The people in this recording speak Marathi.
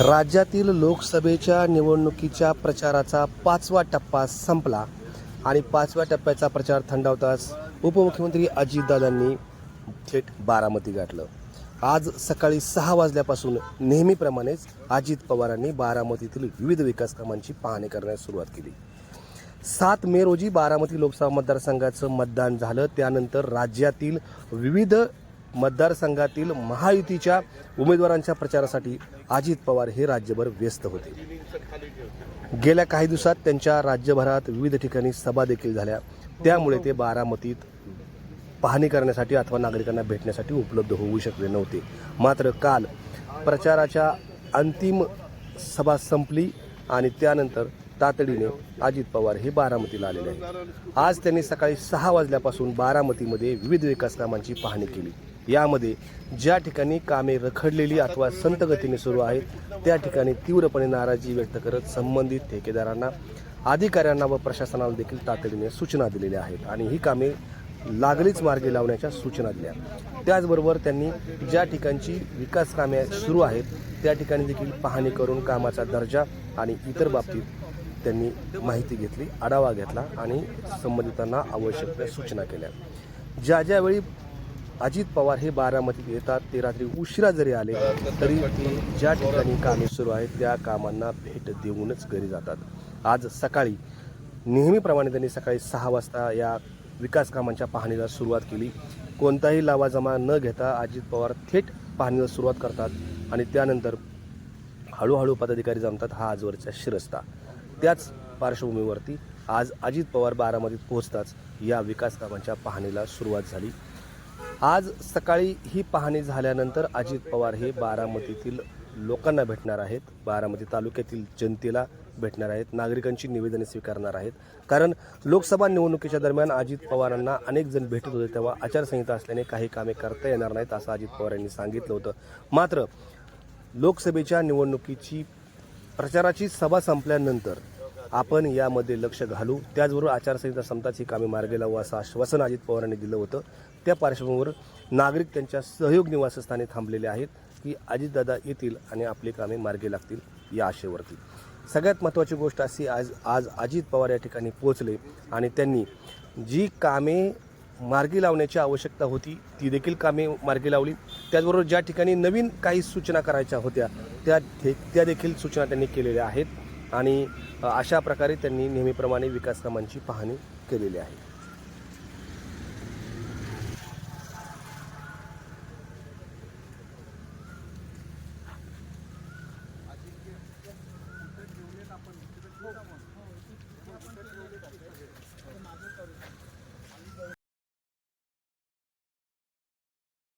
राज्यातील लोकसभेच्या निवडणुकीच्या प्रचाराचा पाचवा टप्पा संपला आणि पाचव्या टप्प्याचा प्रचार थंडावताच उपमुख्यमंत्री अजितदादांनी थेट बारामती गाठलं. आज सकाळी सहा वाजल्यापासून नेहमीप्रमाणेच अजित पवारांनी बारामतीतील विविध विकास कामांची पाहणी करण्यास सुरुवात केली. सात मे रोजी बारामती लोकसभा मतदारसंघाचं मतदान झालं. त्यानंतर राज्यातील विविध मतदारसंघातील महायुतीच्या उमेदवारांच्या प्रचारासाठी अजित पवार हे राज्यभर व्यस्त होते. गेल्या काही दिवसात त्यांच्या राज्यभरात विविध ठिकाणी सभा देखील झाल्या. त्यामुळे ते बारामतीत पाहणी करण्यासाठी अथवा नागरिकांना भेटण्यासाठी उपलब्ध होऊ शकले नव्हते. मात्र काल प्रचाराच्या अंतिम सभा संपली आणि त्यानंतर तातडीने अजित पवार हे बारामतीला आलेले आहेत. आज त्यांनी सकाळी सहा वाजल्यापासून बारामतीमध्ये विविध विकास कामांची पाहणी केली. यामध्ये ज्या ठिकाणी कामे रखडलेली अथवा संत गतीने सुरू आहेत त्या ठिकाणी तीव्रपणे नाराजी व्यक्त करत संबंधित ठेकेदारांना अधिकाऱ्यांना व प्रशासनाला देखील तातडीने सूचना दिलेल्या आहेत आणि ही कामे लागलीच मार्गी लावण्याच्या सूचना दिल्या. त्याचबरोबर त्यांनी ज्या ठिकाणची विकास कामे सुरू आहेत त्या ठिकाणी देखील पाहणी करून कामाचा दर्जा आणि इतर बाबतीत त्यांनी माहिती घेतली आढावा घेतला आणि संबंधितांना आवश्यक त्या सूचना केल्या. ज्या ज्यावेळी अजित पवार हे बारामतीत येतात. ते रात्री उशिरा जरी आले तरी ते ज्या ठिकाणी कामे सुरू आहेत त्या कामांना भेट देऊनच घरी जातात. आज सकाळी नेहमीप्रमाणे त्यांनी सकाळी सहा वाजता या विकास कामांच्या पाहणीला सुरुवात केली. कोणताही लावाजमा न घेता अजित पवार थेट पाहणीला सुरुवात करतात आणि त्यानंतर हळूहळू पदाधिकारी जमतात हा आजवरचा शिरस्ता. त्याच पार्श्वभूमीवरती आज अजित पवार बारामतीत पोहोचताच या विकास कामांच्या पाहणीला सुरुवात झाली. आज सकाळी ही पाहणी झाल्यानंतर अजित पवार हे बारामतीतील लोकांना भेटणार आहेत. बारामती तालुक्यातील जनतेला भेटणार आहेत. नागरिकांची निवेदने स्वीकारणार आहेत. कारण लोकसभा निवडणुकीच्या दरम्यान अजित पवारांना अनेक जण भेटत होते तेव्हा आचारसंहिता असल्याने काही कामे करता येणार नाहीत असं अजित पवार यांनी सांगितलं होतं. मात्र लोकसभेच्या निवडणुकीची प्रचाराची सभा संपल्यानंतर आपण यामध्ये लक्ष घालू. त्याचबरोबर आचारसंहिता समताची कामे मार्गी लावू असं आश्वासन अजित पवारांनी दिलं होतं. त्या पार्श्वभूमीवर नागरिक त्यांच्या सहयोग निवासस्थानी थांबलेले आहेत की अजितदादा येतील आणि आपली कामे मार्गी लागतील या आशेवरती. सगळ्यात महत्त्वाची गोष्ट अशी आज आज अजित पवार या ठिकाणी पोहोचले आणि त्यांनी जी कामे मार्गी लावण्याची आवश्यकता होती ती देखील कामे मार्गी लावली. त्याचबरोबर ज्या ठिकाणी नवीन काही सूचना करायच्या होत्या त्या त्या देखील सूचना त्यांनी केलेल्या आहेत. आणि अशा प्रकारे त्यांनी नेहमीप्रमाणे विकासकामांची पाहणी केलेली आहे.